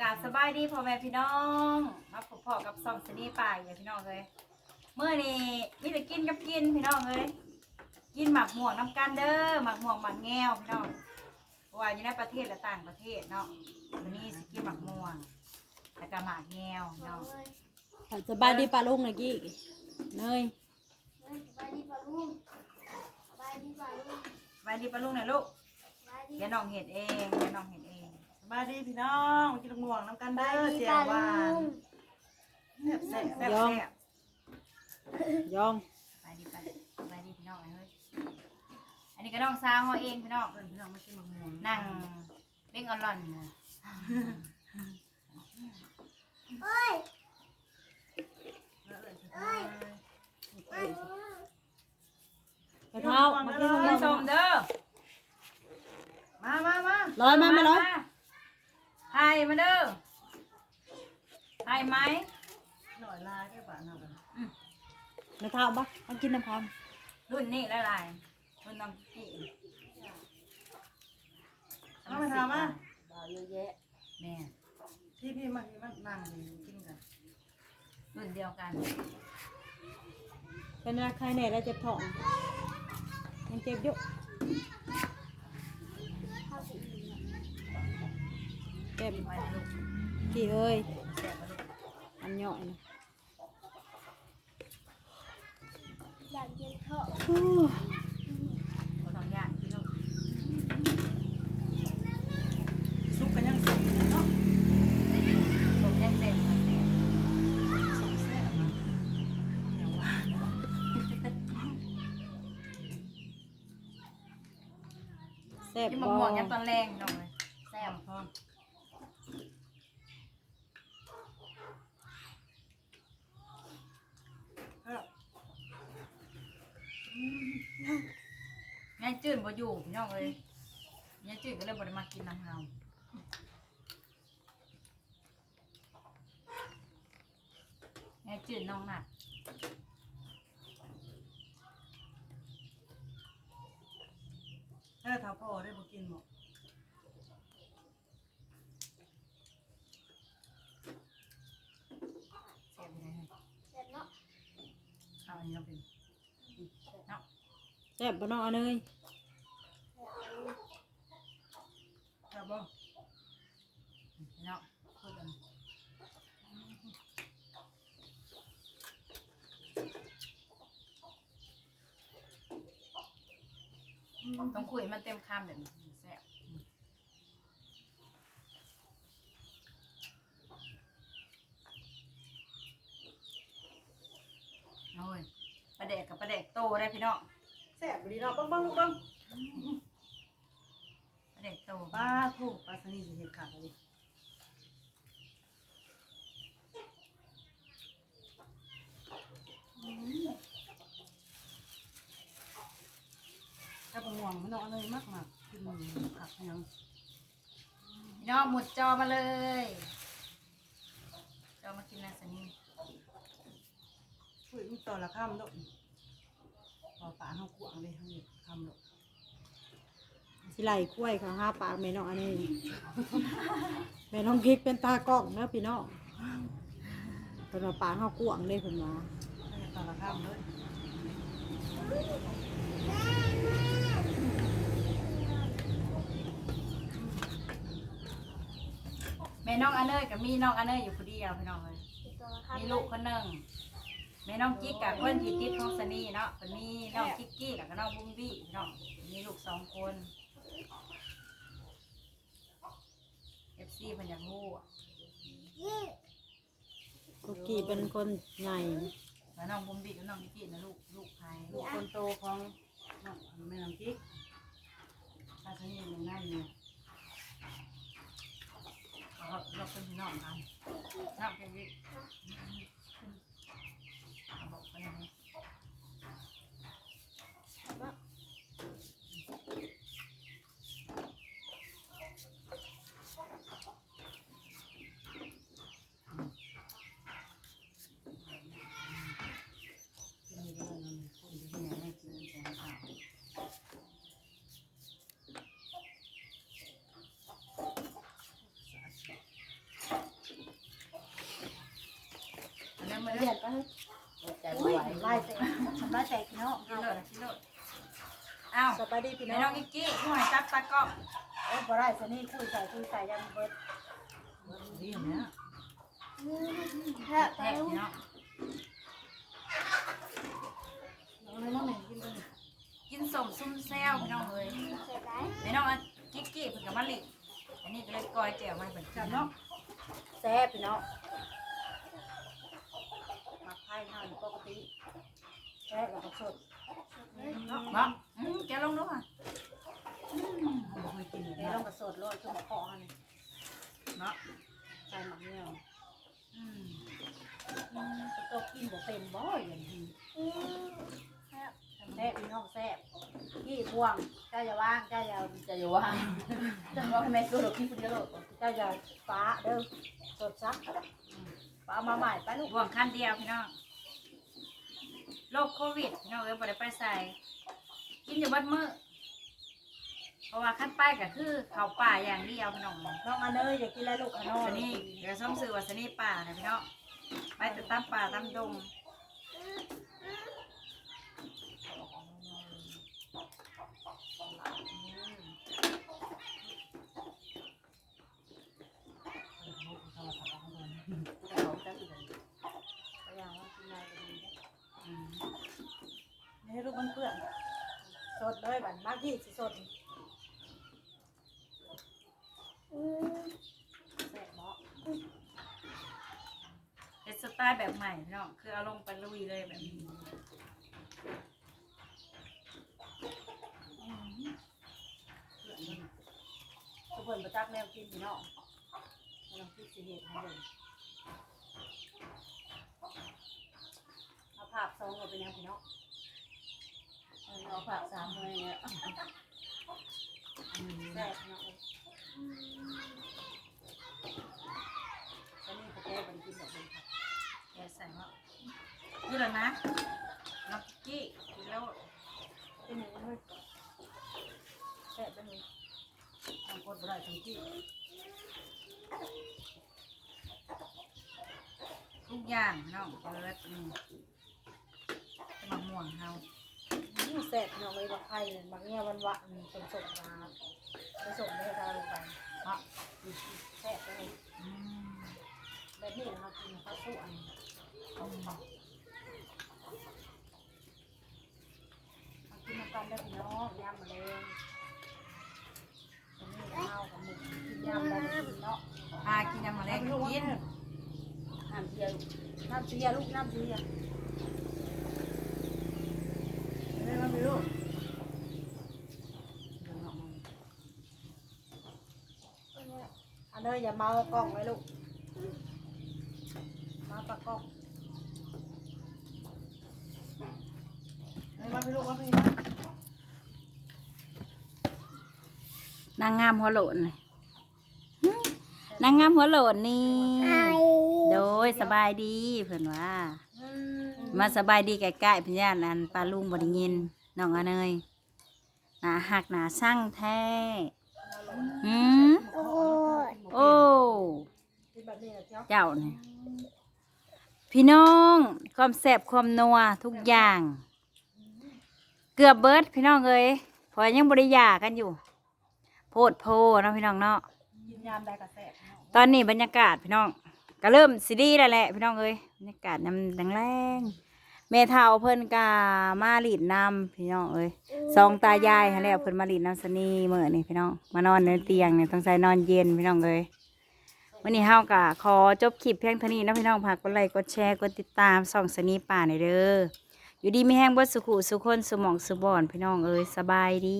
กราบสบายดีพ่อแม่พี่น้องมาพบพ่อกับซองสนีป่ายอย่าพี่น้องเลยเมื่อนี้มีแต่กินกับกินพี่น้องเลยกินหมักม่วงน้ำกันเด้อหมักม่วงหมักแง่วพี่น้องเพราะว่าอยู่ในประเทศและต่างประเทศเนาะวันนี้สิกินหมักม่วงแล้วก็หมักแง่วพี่น้องสบายดีปลาลุงเมื่อกี้เนยบายดีปะลุงบายดีปะลุงไว้ดีปะลุงหน่อยลูกบายดีเดี๋ยวน้องเห็ดเองเดี๋ยวน้องเห็ดเอง สบายดีพี่น้องมากินม่วงน้ำกันบาเด้ยอดีเจียปะวหวาลุนงแซ่บแซ่บแซ่บแซ่บยองไปดีไปไปดีพี่น้องเฮ้ยอันนี้ก็น้องสาวเขาเองพี่น้องเพื่อนพี่น้องมากินม่วงนั่งเล่งออนลอนนะเอ้ยแล้วเอิ้นเอ้ยเอ้ยกระเท้ามากินเงินชมเด้อมามามาร้อยมาไหมร้อยไทย มาเด้อไทยไหมหน่อยลายได้ป่ะเนาะกันกระเท้าปะมากินน้ำพันรุ่นนี้ละลายรุ่นน้องพี่มามาทำมาบ่าวเยอะแยะแม่พี่พี่มาพี่มานั่งกินกันรุ่นเดียวกัน เป็นอะไรใครแน่ได้เจ็บท้องยังเจ็บอยู่เข้าสิ เจ็บไว้นะลูกกี่เอ้ยแซ่บมาลูกอันเหยาะนะอยากเย็นเถอะฮู้เขาทำยากพี่ลูกซุปกันยังสุกอยู่เนาะผมยังเต็มเลยแม่สุกแซ่บนะเจียวหวานแซ่บกินบ่มะม่วงยันตอนแรงน้องเลยแซ่บ พร้อมเออ ยายจืดบ่อยู่พี่น้องเลยยายจืดก็เลยบ่ได้มากินน้ำเฮายายจืดน้องหนักเออเท้าพ่อได้บ่กินหมด แซ่บเลย เสร็จเนาะ เอาอันนี้เราเป็นเนาะ แซ่บบ่นอนเนยแซ่บบ่เนาะพูดกันต้องคุยมันเต็มคำแบบนี้แซ่บโอ้ยปลาแดกกับปลาแดกโตได้พี่น้อง แซ่บบ่ดีเนาะเบิ่งเบิ่งลูกเบิ่งปลาแดกโตปลาทูปลาสนิทสิเฮ็ดขาดเลยถ้าเป็นห่วงมันเอาอะไรมากมากกินมันผักยังพี่น้องหมุดจอมาเลย จอมากินนาสนีคุยมีต่อละข้ามดอ กพอป่าเฮากวางเลยเฮาเฮ็ดคำดอกสิไหลกล้วยเขาห้าปากแม่น้องอันนี้แม่น้องกิ๊กเป็นตากล้องเนาะพี่น้องเพิ่นว่าปากเฮากวางเลยเพิ่นว่าให้ต่อละข้ามเลยแม่น้องอันเนยกับมีน้องอันเนยอยู่คนเดียวพี่น้องเลยติดตัวครับมีลูกคนหนึ่ง แม่น้องกิ๊กกับคนที่ติดของสนีเนาะเป็นมีน้องกิ๊กกี้กับน้องบุ้มบี้พี่น้องมีลูกสองคนเอฟซีเพิ่นอยากรู้อะยี่กุกกี้เป็นคนใหญ่แล้วน้องบุ้มบี้กับน้องกิ๊กกี้นะลูกลูกใครลูกคนโตของน้องแม่น้ำกิ๊กปลาสนิทยังนั่นอยู่ เราเราเป็นพี่น้องกันน้องเป็นวิเอาบอกไปเลย กินเยอะๆนั่นคนที่ไหนให้กินแกงข้าว เดียดไปจอุ้ยไหวทำลายแตกทำลายแตกเน้องกินเลยกินเลยอ้าวสบายดีพี่แม่น้อองงกิ๊กกี้หอยจับตากล้อโอ้บ่ได้สนี่คุยใส่คุยใส่ยันเบิดดีอย่างเนี้ยแค่ปแท้ลาลูกพี่น้องเอาเลยน้องหนึ่กินตัวนี้กินสมซุ่มแซวพี่น้องเลยเสร็จไหมแม่น้องอันกิ๊กกี้เพิ่นกับมะลิอันนี้ก็เลยกอยแจ่วมาเหมือนกันเนาะแซ่บพี่น้องาไข่ห่านปกติแซ่บแล้วก็สดเนาะอืมแกลองดูค่ะไม่เคยกินเลยเดี๋ยวลงกระสดโรยขึ้นมาเคาะให้เนาะใส่หมักเงี้ยวอืมตกกินบ่เป็นบ่อย่างนี้แซ่บพี่น้องแซ่บพี่พวงเจ้าอย่าว่างเจ้าอย่าจะอยู่ว่าจะว่าให้แม่สู้หรอกพี่คนเดียวหรอกเจ้าอย่าฟ้าเด้อสดซักฟ้ามาใหม่ไปลูกห่วงขั้นเดียวพี่น้อง โรคโควิดพี่น้องเอ้ยบ่ได้ไปใส่กินอยู่เบัดมื้อเพราะว่าขั้นไปก็คือเข้าป่าอย่างเดียวพี่น้องน้องอันเนยอย่ากินอะไรลูกอันน้อสนี่เดี๋ยวส้มซื้อว่าสนี่ป่านะพี่น้องไปแต่ตามป่าตามดงไปอย่างว่ากินอะไรก็ดีเด้ออืมไมันเปื้อนสดเลยบัดมากที่สิสดแซ่บเนาะเฮ็ดสไตล์แบบใหม่พี่น้องคือเอาลงไปลุยเลยแบบนี้ทุกคนประจักแนวกินพี่น้องให้น้องพี่สิเฮ็ดให้เบิ่งเอาภาพซองเอาไปแนวพี่น้อง เอาผักสามอะไรเงี้ยแซ่บพี่น้องเอ้ยแล้วนี่พวกแกบันกินดอกเป็นผักแกใส่ว่านี่แหละนะน้ำกี้กินแล้วเป็นหนึ่งเลยแซ่บเป็นหนึ่งทำคนบ่ได้ทั้งที่ทุกอย่างน้องเปิดอืมจะมาม่วงเฮา อืมแซ่บพี่น้องเลยบักไข่เนี่ยบักเงี้ยวันวะมันสมสมมาผสมได้ทาลงไปเนาะแซ่บเลยแบบนี้นะครับกินข้าวสู้อันเอามาเอากินน้ำกันได้อพี่น้องยำมะเร็งอันนี้ข้าวกับหมูกินยำได้กินเนาะพากินยำมะเร็งกินน้ำเชียน้ำเชียลูกน้ำเชียไม่มาพี่ลูก อันนี้อย่าเมากล้องไว้ลูกเมาปากกล้องไม่มาพี่ลูกมาพี่นะนางงามหัวโหลนเลยหึนางงามหัวโหลนนี่ไอ้โดยสบายดีเพื่อนว่า อืมมาสบายดีใกล้ๆพี่ญาติอันปลาลุงบไดิยินน้องอเนยหนาหักหนาสั่งแท้หืม โอ้ยโอ้กินแบบนี้เหรอเจ้าเจ้าเนี่ยพี่น้องความแซ่บความนัวทุกอย่าง เกือบเบิดพี่น้องเอ้ยเพอยังบริยากันอยู่ โพดโพเนาะพี่น้องเนาะกินยามใดกระแสเนาะตอนนี้บรรยากาศพี่น้อง ก็เริ่มซีดีแล้วแหละพี่น้องเอ้ยบรรยากาศน้ำดังแรง เมทาเพิ่นกามาหลีดน้ำพี่น้องเอ้ยสองตายายฮะแล้วเพิ่นมาหลีดน้ำสนีเมื่อนี่พี่น้อง มานอนในเตียงเนี่ยต้องใส่นอนเย็นพี่น้องเอ้ยวันนี้เฮากะขอจบคลิปเพียงเท่านี้เนาะพี่น้องฝากกดไลค์กดแชร์กดติดตามส่องสนีป่าในอยเด้ออยู่ดีไม่แห้งเบิดสุขุสุคนสมองสุบอนพี่น้องเอ้ยสบายดี